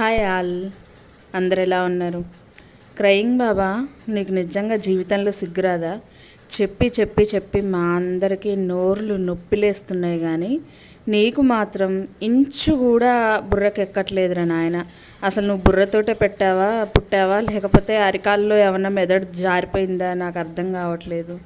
Hi all. అందరు ఎలా ఉన్నారు? క్రయింగ్ బాబా నీకు నిజంగా జీవితంలో సిగ్గురాదా? చెప్పి చెప్పి చెప్పి మా అందరికీ నోర్లు నొప్పిలేస్తున్నాయి కానీ నీకు మాత్రం ఇంచు కూడా బుర్రకెక్కట్లేదురా నాయన. అసలు నువ్వు బుర్రతోటే పెట్టావా పుట్టావా? లేకపోతే అరికాల్లో ఏమన్నా మెదడు జారిపోయిందా? నాకు అర్థం కావట్లేదు.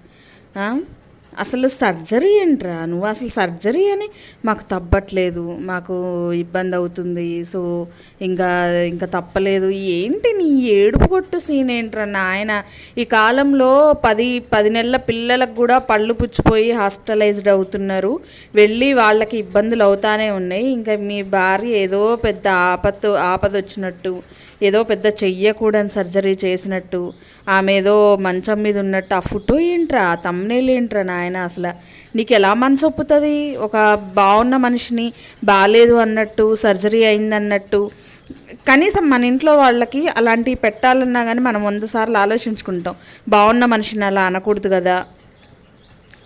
అసలు సర్జరీ ఏంట్రా? నువ్వు అసలు సర్జరీ అని మాకు తప్పట్లేదు మాకు ఇబ్బంది అవుతుంది సో ఇంకా ఇంకా తప్పలేదు. ఏంటి నీ ఏడుపు కొట్టు సీన్ ఏంట్రా నాయన? ఈ కాలంలో పది పది నెలల పిల్లలకు కూడా పళ్ళు పుచ్చిపోయి హాస్పిటలైజ్డ్ అవుతున్నారు. వెళ్ళి వాళ్ళకి ఇబ్బందులు అవుతానే ఉన్నాయి. ఇంకా మీ భార్య ఏదో పెద్ద ఆపత్తు ఆపద వచ్చినట్టు ఏదో పెద్ద చెయ్యకూడని సర్జరీ చేసినట్టు ఆమె ఏదో మంచం మీద ఉన్నట్టు. ఆ ఫోటో ఏంట్రా? ఆ తమ్నేల్ నా నాయన అసలు నీకు ఎలా మనసు ఒప్పుతుంది? ఒక బాగున్న మనిషిని బాగాలేదు అన్నట్టు సర్జరీ అయిందన్నట్టు కనీసం మన ఇంట్లో వాళ్ళకి అలాంటివి పెట్టాలన్నా కానీ మనం వంద సార్లు ఆలోచించుకుంటాం. బాగున్న మనిషిని అలా అనకూడదు కదా?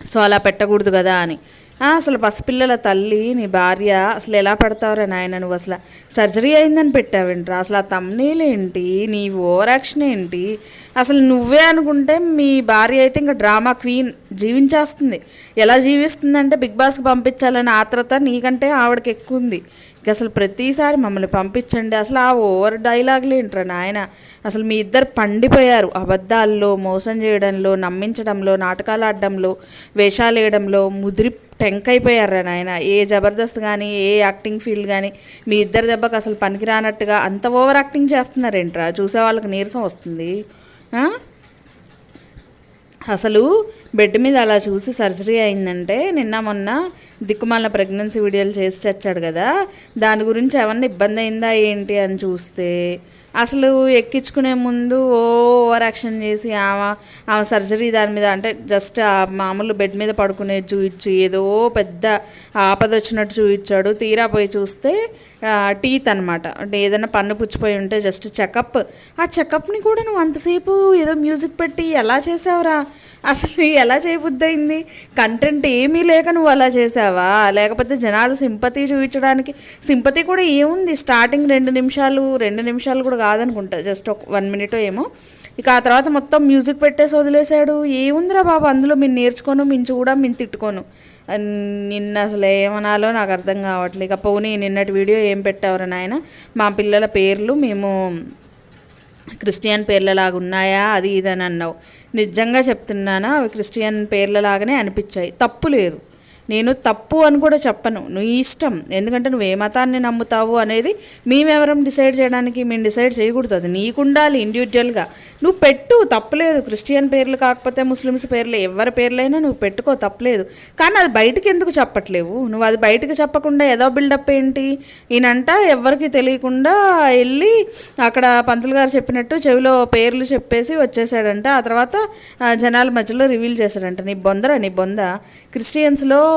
సో అలా పెట్టకూడదు కదా అని. అసలు పసిపిల్లల తల్లి నీ భార్య అసలు ఎలా పెడతావురా నాయన నువ్వు అసలు? సర్జరీ అయిందని పెట్టావేంట్రా? అసలు ఆ తమ్నేలేంటి నీ ఓవర్ యాక్షన్ ఏంటి? అసలు నువ్వే అనుకుంటే మీ భార్య అయితే ఇంకా డ్రామా క్వీన్ జీవించేస్తుంది. ఎలా జీవిస్తుందంటే బిగ్ బాస్కి పంపించాలనే ఆత్రత నీకంటే ఆవిడకి ఎక్కువ ఉంది. ఇక అసలు ప్రతిసారి మమ్మల్ని పంపించండి. అసలు ఆ ఓవర్ డైలాగులు ఏంట్రా నాయన? అసలు మీ ఇద్దరు పండిపోయారు. అబద్ధాల్లో మోసం చేయడంలో నమ్మించడంలో నాటకాలు ఆడడంలో వేషాలు వేయడంలో ముదిరి టెంక్ అయిపోయారా నాయన. ఏ జబర్దస్త్ కానీ ఏ యాక్టింగ్ ఫీల్డ్ కానీ మీ ఇద్దరి దెబ్బకి అసలు పనికిరానట్టుగా అంత ఓవర్ యాక్టింగ్ చేస్తున్నారేంట్రా? చూసే వాళ్ళకి నీరసం వస్తుంది. అసలు బెడ్ మీద అలా చూసి సర్జరీ అయిందంటే నిన్న మొన్న దిక్కుమాల ప్రెగ్నెన్సీ వీడియోలు చేసి తెచ్చాడు కదా దాని గురించి ఏమన్నా ఇబ్బంది అయిందా ఏంటి అని చూస్తే అసలు ఎక్కించుకునే ముందు ఓ ఓవర్ యాక్షన్ చేసి ఆమె ఆమె సర్జరీ దాని మీద అంటే జస్ట్ ఆ మామూలు బెడ్ మీద పడుకునే చూయించి ఏదో పెద్ద ఆపద వచ్చినట్టు చూయించాడు తీరా పోయి చూస్తే టీత్ అనమాట అంటే ఏదైనా పన్ను పుచ్చిపోయి ఉంటే జస్ట్ చెకప్ ఆ చెకప్ని కూడా నువ్వు అంతసేపు ఏదో మ్యూజిక్ పెట్టి ఎలా చేసావురా? అసలు ఎలా చేయబుద్దయింది కంటెంట్ ఏమీ లేక నువ్వు అలా చేసావా? లేకపోతే జనాలు సింపతి చూపించడానికి సింపతి కూడా ఏముంది? స్టార్టింగ్ రెండు నిమిషాలు రెండు నిమిషాలు కూడా కాదనుకుంటా. జస్ట్ ఒక వన్ మినిట్ ఏమో. ఇక ఆ తర్వాత మొత్తం మ్యూజిక్ పెట్టేసి వదిలేశాడు. ఏముందిరా బాబు? అందులో మీరు నేర్చుకోను మించి కూడా మేము తిట్టుకోను. నిన్న అసలు ఏమనాలో నాకు అర్థం కావట్లేదు ఇక పోనీ నిన్నటి వీడియో ఏం పెట్టావురా నాయన? మా పిల్లల పేర్లు మేము క్రిస్టియన్ పేర్లలాగా ఉన్నాయా అది ఇది అని అన్నావు నిజంగా చెప్తున్నానా? అవి క్రిస్టియన్ పేర్లలాగానే అనిపించాయి. తప్పు లేదు. నేను తప్పు అని కూడా చెప్పను. నువ్వు ఇష్టం. ఎందుకంటే నువ్వు ఏ మతాన్ని నమ్ముతావు అనేది మేమెవరం డిసైడ్ చేయడానికి మేము డిసైడ్ చేయకూడదు. అది నీకుండాలి ఇండివిజువల్గా నువ్వు పెట్టు తప్పలేదు. క్రిస్టియన్ పేర్లు కాకపోతే ముస్లిమ్స్ పేర్లు. ఎవరి పేర్లైనా నువ్వు పెట్టుకో తప్పలేదు. కానీ అది బయటికి ఎందుకు చెప్పట్లేవు? నువ్వు అది బయటికి చెప్పకుండా ఏదో బిల్డప్ ఏంటి? ఈయనంట ఎవరికి తెలియకుండా వెళ్ళి అక్కడ పంతులు గారు చెప్పినట్టు చెవిలో పేర్లు చెప్పేసి వచ్చేసాడంట. ఆ తర్వాత జనాల మధ్యలో రివీల్ చేశాడంట. నీ బొందరా? నీ బొంద? క్రిస్టియన్స్లో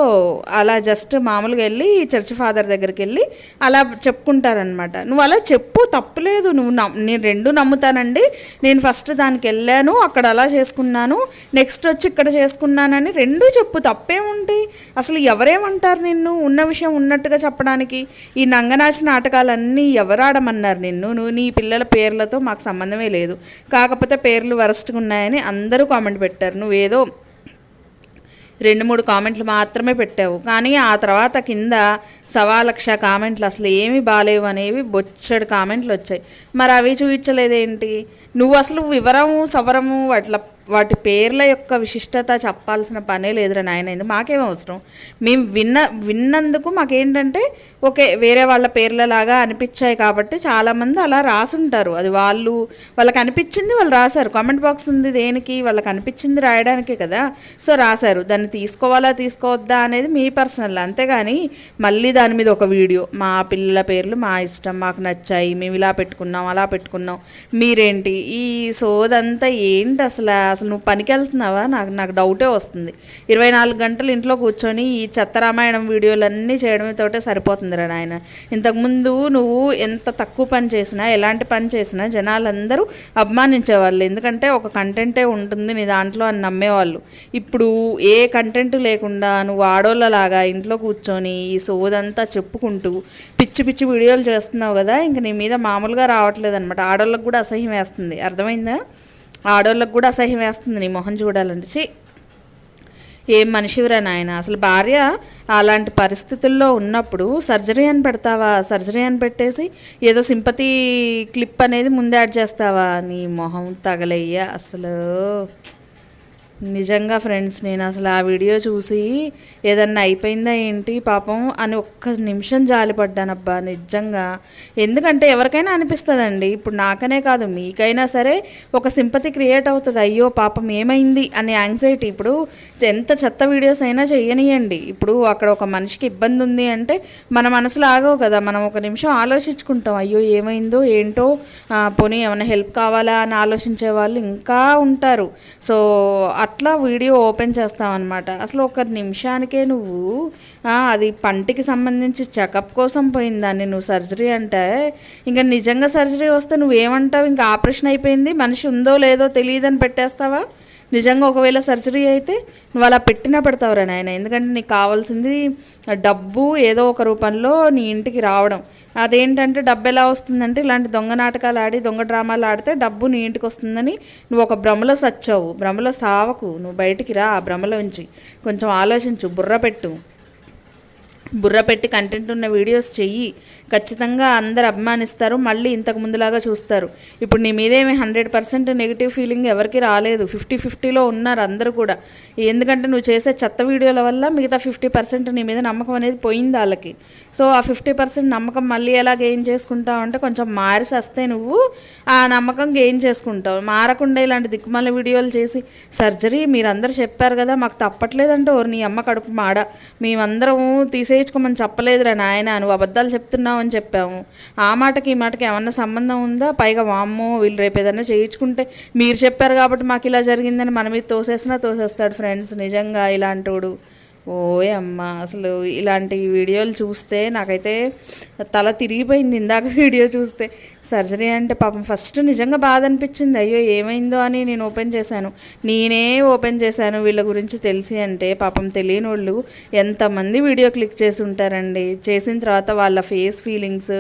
అలా జస్ట్ మామూలుగా వెళ్ళి చర్చ్ ఫాదర్ దగ్గరికి వెళ్ళి అలా చెప్పుకుంటారనమాట నువ్వు అలా చెప్పు తప్పులేదు నువ్వు నమ్- నేను రెండు నమ్ముతానండి. నేను ఫస్ట్ దానికి వెళ్ళాను అక్కడ అలా చేసుకున్నాను నెక్స్ట్ వచ్చి ఇక్కడ చేసుకున్నానని రెండూ చెప్పు తప్పేముంటాయి అసలు ఎవరేమంటారు నిన్ను? ఉన్న విషయం ఉన్నట్టుగా చెప్పడానికి. ఈ నంగనాచి నాటకాలన్నీ ఎవరాడమన్నారు నిన్ను? నువ్వు నీ పిల్లల పేర్లతో మాకు సంబంధమే లేదు. కాకపోతే పేర్లు వరస్ట్గా ఉన్నాయని అందరూ కామెంట్ పెట్టారు. నువ్వేదో రెండు మూడు కామెంట్లు మాత్రమే పెట్టావు. కానీ ఆ తర్వాత కింద సవా లక్ష కామెంట్లు అసలు ఏమీ బాలేవు అనేవి బొచ్చడి కామెంట్లు వచ్చాయి. మరి అవి చూపించలేదేంటి నువ్వు అసలు వివరము సవరము వాట్ల వాటి పేర్ల యొక్క విశిష్టత చెప్పాల్సిన పనే లేదురా నాయన ఇది మాకేం అవసరం? మేము విన్న విన్నందుకు మాకేంటంటే ఓకే వేరే వాళ్ళ పేర్లలాగా అనిపించాయి కాబట్టి చాలామంది అలా రాసుంటారు. అది వాళ్ళు వాళ్ళకి అనిపించింది వాళ్ళు రాశారు. కామెంట్ బాక్స్ ఉంది దేనికి? వాళ్ళకి అనిపించింది రాయడానికే కదా. సో రాశారు. దాన్ని తీసుకోవాలా తీసుకోవద్దా అనేది మీ పర్సనల్. అంతేగాని మళ్ళీ దాని మీద ఒక వీడియో. మా పిల్లల పేర్లు మా ఇష్టం మాకు నచ్చాయి మేము ఇలా పెట్టుకున్నాం అలా పెట్టుకున్నాం. మీరేంటి? ఈ సోదంతా ఏంటి అసలు? అసలు నువ్వు పనికి వెళ్తున్నావా నాకు నాకు డౌటే వస్తుంది. ఇరవై నాలుగు గంటలు ఇంట్లో కూర్చొని ఈ చెత్త రామాయణం వీడియోలన్నీ చేయడంతోటే సరిపోతుందిరా నాయన. ఇంతకుముందు నువ్వు ఎంత తక్కువ పని చేసినా ఎలాంటి పని చేసినా జనాలందరూ అభిమానించేవాళ్ళు. ఎందుకంటే ఒక కంటెంటే ఉంటుంది నీ దాంట్లో అని నమ్మేవాళ్ళు. ఇప్పుడు ఏ కంటెంట్ లేకుండా నువ్వు ఆడోళ్ళలాగా ఇంట్లో కూర్చొని ఈ సోదంతా చెప్పుకుంటూ పిచ్చి పిచ్చి వీడియోలు చేస్తున్నావు కదా ఇంక నీ మీద మామూలుగా రావట్లేదు అనమాట ఆడోళ్ళకి కూడా అసహ్యం వేస్తుంది. అర్థమైందా? ఆడోళ్ళకు కూడా అసహ్యం వేస్తుంది నీ మొహం చూడాలంటే. చి ఏం మనిషివిరా నాయన? అసలు భార్య అలాంటి పరిస్థితుల్లో ఉన్నప్పుడు సర్జరీ అని పెడతావా? సర్జరీ అని పెట్టేసి ఏదో సింపతి క్లిప్ అనేది ముందు యాడ్ చేస్తావా? నీ మొహం తగలయ్యా అసలు. నిజంగా ఫ్రెండ్స్ నేను అసలు ఆ వీడియో చూసి ఏదన్నా అయిపోయిందా ఏంటి పాపం అని ఒక్క నిమిషం జాలిపడ్డానబ్బా నిజంగా. ఎందుకంటే ఎవరికైనా అనిపిస్తుందండి. ఇప్పుడు నాకనే కాదు మీకైనా సరే ఒక సింపతి క్రియేట్ అవుతుంది. అయ్యో పాపం ఏమైంది అనే యాంగ్జైటీ ఇప్పుడు ఎంత చెత్త వీడియోస్ అయినా చేయనియండి ఇప్పుడు అక్కడ ఒక మనిషికి ఇబ్బంది ఉంది అంటే మన మనసులో ఆగవు కదా. మనం ఒక నిమిషం ఆలోచించుకుంటాం. అయ్యో ఏమైందో ఏంటో పోనీ ఏమైనా హెల్ప్ కావాలా అని ఆలోచించే వాళ్ళు ఇంకా ఉంటారు. సో అట్లా వీడియో ఓపెన్ చేస్తామన్నమాట అసలు ఒక నిమిషానికే నువ్వు అది పంటికి సంబంధించి చెకప్ కోసం పోయిందాన్ని నువ్వు సర్జరీ అంటే ఇంకా నిజంగా సర్జరీ వస్తే నువ్వేమంటావు? ఇంకా ఆపరేషన్ అయిపోయింది? మనిషి ఉందో లేదో తెలియదని పెట్టేస్తావా? నిజంగా ఒకవేళ సర్జరీ అయితే నువ్వు అలా పెట్టినా పెడతావురా నాయన. ఎందుకంటే నీకు కావాల్సింది డబ్బు ఏదో ఒక రూపంలో నీ ఇంటికి రావడం. అదేంటంటే డబ్బు ఎలా వస్తుందంటే ఇలాంటి దొంగ నాటకాలు ఆడి దొంగ డ్రామాలు ఆడితే డబ్బు నీ ఇంటికి వస్తుందని నువ్వు ఒక భ్రమలో సచ్చావు. భ్రమలో సావకు. నువ్వు బయటికి రా ఆ భ్రమలోంచి. కొంచెం ఆలోచించు బుర్ర పెట్టు. బుర్ర పెట్టి కంటెంట్ ఉన్న వీడియోస్ చెయ్యి. ఖచ్చితంగా అందరు అభిమానిస్తారు. మళ్ళీ ఇంతకు ముందులాగా చూస్తారు. ఇప్పుడు నీ మీదేమి హండ్రెడ్ పర్సెంట్ నెగిటివ్ ఫీలింగ్ ఎవరికి రాలేదు. ఫిఫ్టీ ఫిఫ్టీలో ఉన్నారు అందరూ కూడా. ఎందుకంటే నువ్వు చేసే చెత్త వీడియోల వల్ల మిగతా ఫిఫ్టీ పర్సెంట్ నీ మీద నమ్మకం అనేది పోయింది వాళ్ళకి. సో ఆ ఫిఫ్టీ పర్సెంట్ నమ్మకం మళ్ళీ ఎలా గెయిన్ చేసుకుంటావు అంటే కొంచెం మారిసి వస్తే నువ్వు ఆ నమ్మకం గెయిన్ చేసుకుంటావు. మారకుండా ఇలాంటి దిక్కుమాల వీడియోలు చేసి సర్జరీ మీరందరూ చెప్పారు కదా మాకు తప్పట్లేదంటే ఓరు నీ అమ్మ కడుపు మాడ. మేమందరం చేయించుకోమని చెప్పలేదురా నాయన నువ్వు అబద్ధాలు చెప్తున్నావు అని చెప్పాము ఆ మాటకి ఈ మాటకి ఏమన్నా సంబంధం ఉందా? పైగా వామ్మో వీళ్ళు రేపు ఏదైనా చేయించుకుంటే మీరు చెప్పారు కాబట్టి మాకు ఇలా జరిగిందని మన మీద తోసేసినా తోసేస్తాడు ఫ్రెండ్స్. నిజంగా ఇలాంటోడు. ఓయ్ అమ్మ అసలు ఇలాంటి వీడియోలు చూస్తే నాకైతే తల తిరిగిపోయింది ఇందాక వీడియో చూస్తే. సర్జరీ అంటే పాపం ఫస్ట్ నిజంగా బాధ అనిపించింది. అయ్యో ఏమైందో అని నేను ఓపెన్ చేశాను. నేనే ఓపెన్ చేశాను వీళ్ళ గురించి తెలిసి అంటే పాపం తెలియని వాళ్ళు ఎంతమంది వీడియో క్లిక్ చేసి ఉంటారండి. చేసిన తర్వాత వాళ్ళ ఫేస్ ఫీలింగ్స్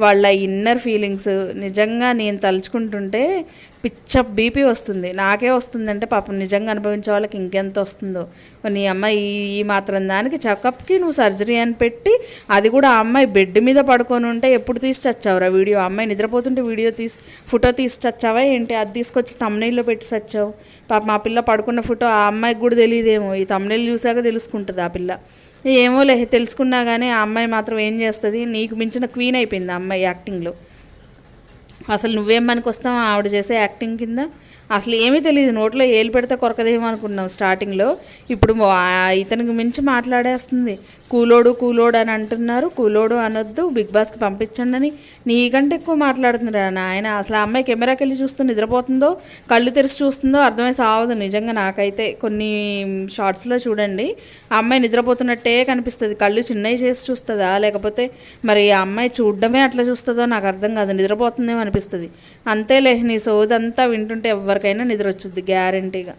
వాళ్ళ ఇన్నర్ ఫీలింగ్స్ నిజంగా నేను తలుచుకుంటుంటే పిచ్చ బీపీ వస్తుంది. నాకే వస్తుందంటే పాపం నిజంగా అనుభవించే వాళ్ళకి ఇంకెంత వస్తుందో. నీ అమ్మాయి ఈ మాత్రం దానికి చెకప్కి నువ్వు సర్జరీ అని పెట్టి అది కూడా ఆ అమ్మాయి బెడ్ మీద పడుకొని ఉంటే ఎప్పుడు తీసి చచ్చావురా వీడియో? అమ్మాయి నిద్రపోతుంటే వీడియో తీసి ఫోటో తీసి చచ్చావా ఏంటి? అది తీసుకొచ్చి తమ్నైల్లో పెట్టి చచ్చావు. పాప మా పిల్ల పడుకున్న ఫోటో ఆ అమ్మాయికి కూడా తెలియదేమో. ఈ తమ్నైల్ చూసాక తెలుసుకుంటుంది ఆ పిల్ల. ఏమో లే తెలుసుకున్నా కానీ ఆ అమ్మాయి మాత్రం ఏం చేస్తుంది? నీకు మించిన క్వీన్ అయిపోయింది ఆ అమ్మాయి యాక్టింగ్లో. అసలు నువ్వేం వస్తావు ఆవిడ చేసే యాక్టింగ్ కింద అసలు ఏమీ తెలియదు నోట్లో ఏలు పెడితే కొరకదేమో అనుకున్నాం స్టార్టింగ్లో. ఇప్పుడు ఇతనికి మించి మాట్లాడేస్తుంది. కూలోడు కూలోడు అని అంటున్నారు. కూలోడు అనొద్దు. బిగ్ బాస్కి పంపించండి అని నీకంటే ఎక్కువ మాట్లాడుతున్నాడు ఆయన అసలు ఆ అమ్మాయి కెమెరాకి వెళ్ళి చూస్తూ నిద్రపోతుందో కళ్ళు తెరిచి చూస్తుందో అర్థమై సావదు. నిజంగా నాకైతే కొన్ని షార్ట్స్లో చూడండి. ఆ అమ్మాయి నిద్రపోతున్నట్టే కనిపిస్తుంది. కళ్ళు చిన్నవి చేసి చూస్తుందా? లేకపోతే మరి ఆ అమ్మాయి చూడడమే అట్లా చూస్తుందో నాకు అర్థం కాదు. నిద్రపోతుందేమో అనిపిస్తుంది. అంతేలే నీ సోదంతా వింటుంటే ఎవరికైనా నిద్ర వచ్చుద్ది గ్యారంటీగా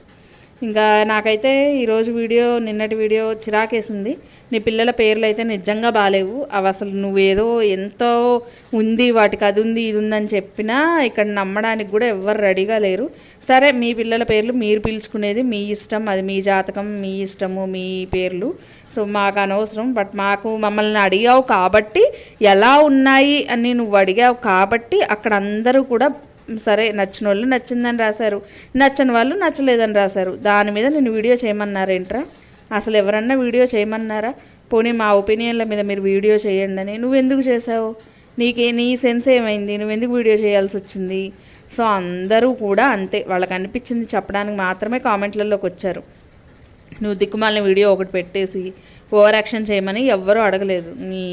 ఇంకా నాకైతే ఈరోజు వీడియో నిన్నటి వీడియో చిరాకేసింది. నీ పిల్లల పేర్లు అయితే నిజంగా బాగాలేవు అవి అసలు నువ్వేదో ఎంతో ఉంది వాటికి అది ఉంది ఇది ఉందని చెప్పినా ఇక్కడ నమ్మడానికి కూడా ఎవ్వరు రెడీగా లేరు. సరే మీ పిల్లల పేర్లు మీరు పిలుచుకునేది మీ ఇష్టం అది మీ జాతకం మీ ఇష్టము మీ పేర్లు. సో మాకు అనవసరం బట్ మాకు మమ్మల్ని అడిగావు కాబట్టి ఎలా ఉన్నాయి అని నువ్వు అడిగావు కాబట్టి అక్కడ అందరూ కూడా సరే నచ్చిన వాళ్ళు నచ్చిందని రాశారు. నచ్చని వాళ్ళు నచ్చలేదని రాశారు. దాని మీద నేను వీడియో చేయమన్నారేంట్రా? అసలు ఎవరన్నా వీడియో చేయమన్నారా? పోనీ మా ఒపీనియన్ల మీద మీరు వీడియో చేయండి అని. నువ్వు ఎందుకు చేసావు నీకే నీ సెన్స్ ఏమైంది? నువ్వు ఎందుకు వీడియో చేయాల్సి వచ్చింది? సో అందరూ కూడా అంతే. వాళ్ళకి అనిపించింది చెప్పడానికి మాత్రమే కామెంట్లలోకి వచ్చారు. నువ్వు దిక్కుమాలిన వీడియో ఒకటి పెట్టేసి ఓవర్ యాక్షన్ చేయమని ఎవ్వరూ అడగలేదు. నీ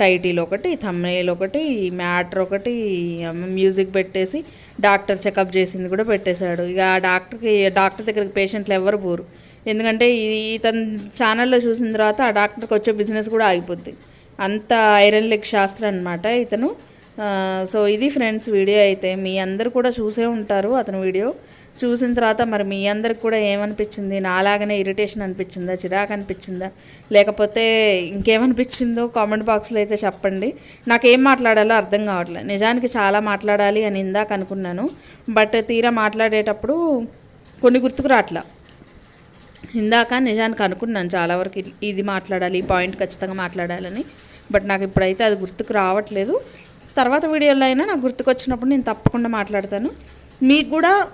టైటిల్ ఒకటి thumbnail ఒకటి మ్యాటర్ ఒకటి మ్యూజిక్ పెట్టేసి డాక్టర్ చెకప్ చేసింది కూడా పెట్టేశాడు. ఇక ఆ డాక్టర్కి డాక్టర్ దగ్గరికి పేషెంట్లు ఎవ్వరు పోరు. ఎందుకంటే ఇది ఇతని ఛానల్లో చూసిన తర్వాత ఆ డాక్టర్కి వచ్చే బిజినెస్ కూడా ఆగిపోద్ది. అంత ఐరన్ లెగ్ శాస్త్రం అనమాట ఇతను. సో ఇది ఫ్రెండ్స్ వీడియో అయితే. మీ అందరు కూడా చూసే ఉంటారు అతని వీడియో. చూసిన తర్వాత మరి మీ అందరికి కూడా ఏమనిపించింది? నాలాగనే ఇరిటేషన్ అనిపించిందా? చిరాకు అనిపించిందా? లేకపోతే ఇంకేమనిపించిందో కామెంట్ బాక్స్లో అయితే చెప్పండి. నాకేం మాట్లాడాలో అర్థం కావట్లేదు నిజానికి చాలా మాట్లాడాలి అని ఇందాక అనుకున్నాను. బట్ తీరా మాట్లాడేటప్పుడు కొన్ని గుర్తుకు రావట్లా. ఇందాక నిజానికి అనుకున్నాను చాలా వరకు ఇది- ఇది మాట్లాడాలి ఈ పాయింట్ ఖచ్చితంగా మాట్లాడాలని. బట్ నాకు ఇప్పుడైతే అది గుర్తుకు రావట్లేదు. తర్వాత వీడియోలో అయినా నాకు గుర్తుకొచ్చినప్పుడు నేను తప్పకుండా మాట్లాడతాను. మీకు కూడా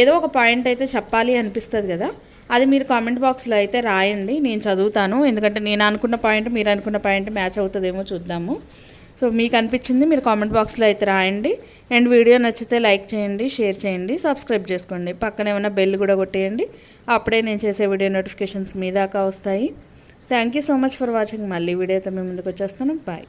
ఏదో ఒక పాయింట్ అయితే చెప్పాలి అనిపిస్తుంది కదా. అది మీరు కామెంట్ బాక్స్లో అయితే రాయండి. నేను చదువుతాను. ఎందుకంటే నేను అనుకున్న పాయింట్ మీరు అనుకున్న పాయింట్ మ్యాచ్ అవుతుందేమో చూద్దాము. సో మీకు అనిపించింది మీరు కామెంట్ బాక్స్లో అయితే రాయండి. అండ్ వీడియో నచ్చితే లైక్ చేయండి షేర్ చేయండి సబ్స్క్రైబ్ చేసుకోండి. పక్కన ఏమైనా బెల్ కూడా కొట్టేయండి. అప్పుడే నేను చేసే వీడియో నోటిఫికేషన్స్ మీ దాకా వస్తాయి. Thank you so much for watching. మళ్ళీ వీడియోతో మేము ముందుకు వచ్చేస్తాను బాయ్.